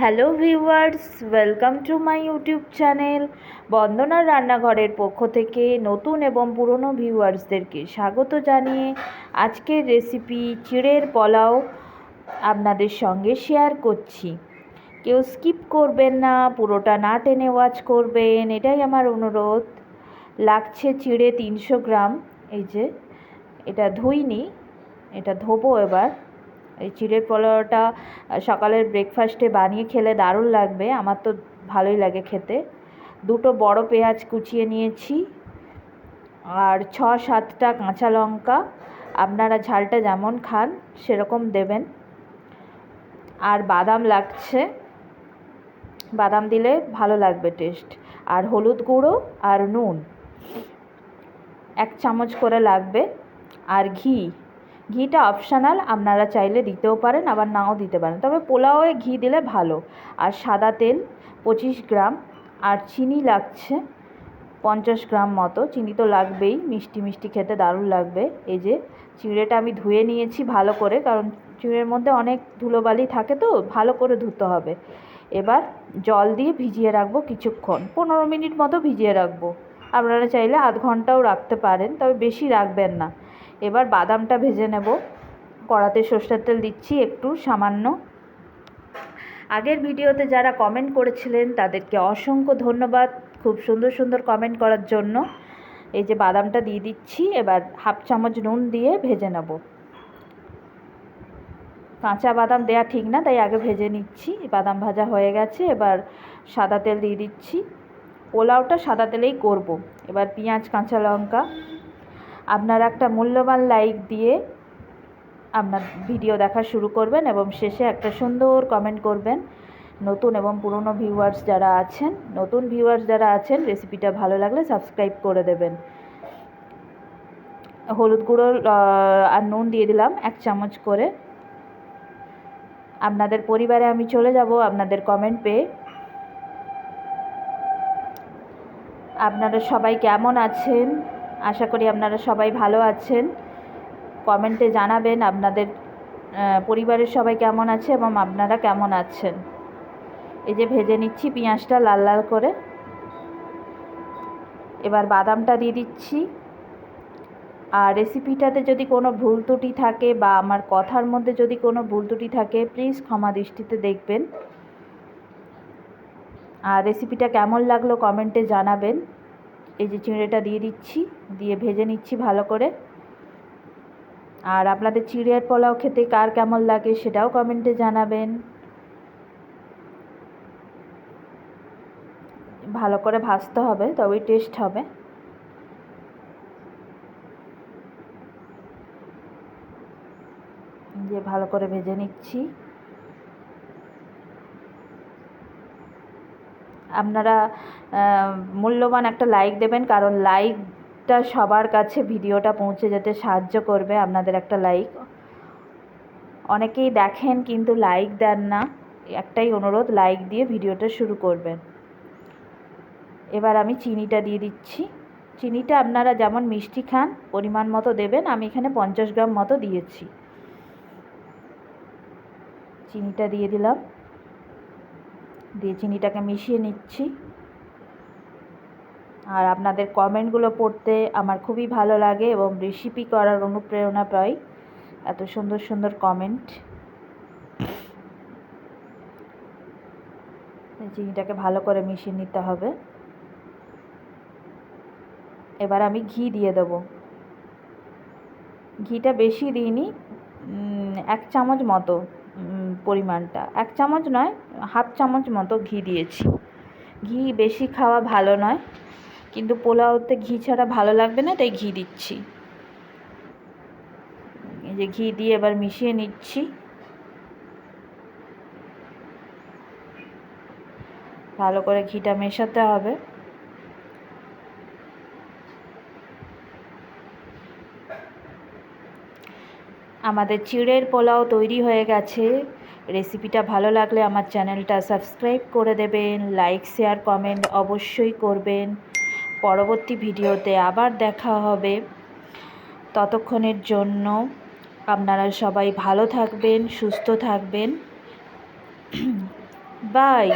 Hello viewers, welcome to my YouTube channel বন্দনার রান্নাঘরের পক্ষ থেকে নতুন এবং পুরনো ভিউয়ার্সদেরকে স্বাগত জানিয়ে আজকের রেসিপি চিড়ের পোলাও আপনাদের সঙ্গে শেয়ার করছি। কেউ স্কিপ করবেন না, পুরোটা না টেনে ওয়াচ করবেন, এটাই আমার অনুরোধ। লাগছে চিড়ে তিনশো গ্রাম, এই যে, এটা ধুইনি, এটা ধোবো এবার। এই চিড়ের পোলাওটা সকালের ব্রেকফাস্টে বানিয়ে খেলে দারুণ লাগবে। আমার তো ভালোই লাগে খেতে। দুটো বড় পেঁয়াজ কুচিয়ে নিয়েছি আর ছ, সাতটা কাঁচা লঙ্কা। আপনারা ঝালটা যেমন খান, সেরকম দেবেন। আর বাদাম লাগছে। বাদাম দিলে ভালো লাগবে টেস্ট আর হলুদ গুঁড়ো আর নুন। এক চামচ করে লাগবে। আর ঘি। ঘিটা অপশানাল আপনারা চাইলে দিতেও পারেন, আবার নাও দিতে পারেন। তবে পোলাওয়ে ঘি দিলে ভালো। আর সাদা তেল, পঁচিশ গ্রাম। আর চিনি লাগছে পঞ্চাশ গ্রাম মতো। চিনি তো লাগবেই, মিষ্টি মিষ্টি খেতে দারুণ লাগবে। এই যে, চিঁড়েটা আমি ধুয়ে নিয়েছি ভালো করে, কারণ চিঁড়ের মধ্যে অনেক ধুলোবালি থাকে তো, ভালো করে ধুতে হবে। এবার জল দিয়ে ভিজিয়ে রাখব কিছুক্ষণ। পনেরো মিনিট মতো ভিজিয়ে রাখব। আপনারা চাইলে আধ ঘন্টাও রাখতে পারেন, তবে বেশি রাখবেন না। এবার বাদামটা ভেজে নেব। কড়াতে সর্ষের তেল দিচ্ছি একটু সামান্য। আগের ভিডিওতে যারা কমেন্ট করেছিলেন, তাদেরকে অসংখ্য ধন্যবাদ। খুব সুন্দর সুন্দর কমেন্ট করার জন্য। এই যে বাদামটা দিয়ে দিচ্ছি, এবার হাফ চামচ নুন দিয়ে ভেজে নেব। কাঁচা বাদাম দেয়া ঠিক না, তাই আগে ভেজে নিচ্ছি। বাদাম ভাজা হয়ে গেছে, এবার সাদা তেল দিয়ে দিচ্ছি। পোলাওটা সাদা তেলেই করব। এবার পেঁয়াজ, কাঁচা লঙ্কা আপনারা একটা মূল্যবান লাইক দিয়ে আপনার ভিডিও দেখা শুরু করবেন এবং শেষে একটা সুন্দর কমেন্ট করবেন। নতুন এবং পুরনো ভিউয়ার্স যারা আছেন, নতুন ভিউয়ার্স যারা আছেন রেসিপিটা ভালো লাগলে সাবস্ক্রাইব করে দেবেন। হলুদ গুঁড়ো আর নুন দিয়ে দিলাম এক চামচ করে। আপনাদের পরিবারে আমি চলে যাব আপনাদের কমেন্ট পেয়ে। আপনারা সবাই কেমন আছেন? আশা করি আপনারা সবাই ভালো আছেন। কমেন্টে জানাবেন আপনাদের পরিবারের সবাই কেমন আছে এবং আপনারা কেমন আছেন। এই যে ভেজে নিচ্ছি পেঁয়াজটা লাল লাল করে। এবার বাদামটা দিয়ে দিচ্ছি। আর রেসিপিটাতে যদি কোনো ভুল ত্রুটি থাকে বা আমার কথার মধ্যে যদি কোনো ভুল ত্রুটি থাকে, প্লিজ ক্ষমা দৃষ্টিতে দেখবেন। আর রেসিপিটা কেমন লাগল কমেন্টে জানাবেন। এই যে চিঁড়েটা দিয়ে দিচ্ছি, দিয়ে ভেজে নিচ্ছি ভালো করে। আর আপনাদের চিড়িয়ার পোলাও খেতে কার কেমন লাগে সেটাও কমেন্টে জানাবেন। ভালো করে ভাজতে হবে, তবেই টেস্ট হবে। দিয়ে ভালো করে ভেজে নিচ্ছি। আপনারা মূল্যবান একটা লাইক দেবেন, কারণ লাইকটা সবার কাছে ভিডিওটা পৌঁছে যেতে সাহায্য করবে আপনাদের একটা লাইক অনেকেই দেখেন কিন্তু লাইক দেন না। একটাই অনুরোধ লাইক দিয়ে ভিডিওটা শুরু করবেন। এবার আমি চিনিটা দিয়ে দিচ্ছি। চিনিটা আপনারা যেমন মিষ্টি খান, পরিমাণ মতো দেবেন, আমি এখানে পঞ্চাশ গ্রাম মতো দিয়েছি। চিনিটা দিয়ে দিলাম। দিয়ে চিনিটাকে মিশিয়ে নিচ্ছি। আর আপনাদের কমেন্টগুলো পড়তে আমার খুবই ভালো লাগে এবং রেসিপি করার অনুপ্রেরণা পাই। এত সুন্দর সুন্দর কমেন্ট চিনিটাকে ভালো করে মিশিয়ে নিতে হবে। এবার আমি ঘি দিয়ে দেবো। ঘিটা বেশি দিইনি এক চামচ মতো পরিমাণটা। এক চামচ নয় হাফ চামচ মতো ঘি দিয়েছি। ঘি বেশি খাওয়া ভালো নয়, কিন্তু পোলাওতে ঘি ছাড়া ভালো লাগবে না, তাই ঘি দিচ্ছি। এই যে ঘি দিয়ে এবার মিশিয়ে নিচ্ছি। ভালো করে ঘিটা মেশাতে হবে। আমাদের চিড়ের পোলাও তৈরি হয়ে গেছে। রেসিপিটা ভালো লাগলে আমার চ্যানেলটা সাবস্ক্রাইব করে দেবেন, লাইক, শেয়ার, কমেন্ট অবশ্যই করবেন। পরবর্তী ভিডিওতে আবার দেখা হবে। ততক্ষণের জন্য আপনারা সবাই ভালো থাকবেন, সুস্থ থাকবেন। বাই